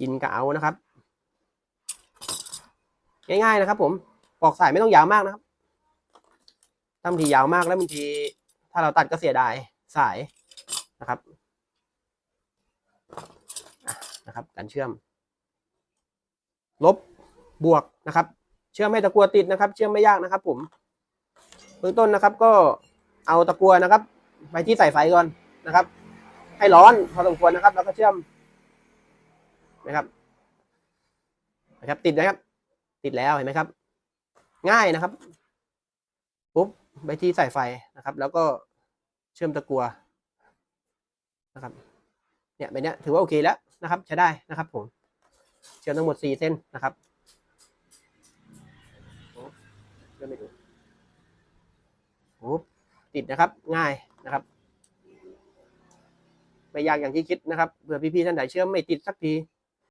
อินกับเอานะครับ ง่ายๆนะครับ ผมปอกสายไม่ต้องยาวมากนะครับถ้าบางทียาวมากแล้วบางที ถ้าเราตัดก็เสียดายสายนะครับนะครับ การเชื่อม ลบบวกนะครับ เชื่อมให้ตะกัวติดนะครับ เชื่อมไม่ยากนะครับ ผมเบื้องต้นนะครับ ก็เอาตะกัวนะครับ ไปที่สายไฟก่อนนะครับ ให้ร้อนพอสมควรนะครับ แล้วก็เชื่อม นะครับนะครับ ติดนะครับ ติดแล้วเห็นไหมครับ ง่ายนะครับปุ๊บไปที่สายไฟนะครับ แล้วก็เชื่อมตะกัวนะครับ เนี่ยแบบเนี้ยถือว่าโอเคแล้วนะครับ ใช้ได้นะครับ ผม เชื่อมทั้งหมดสี่เส้นนะครับเชื่มไม่ถูปุ๊บติดนะครับ ง่ายนะครับไม่ยากอย่างที่คิดนะครับเผื่อพี่ๆท่านใดเชื่อมไม่ติดสักที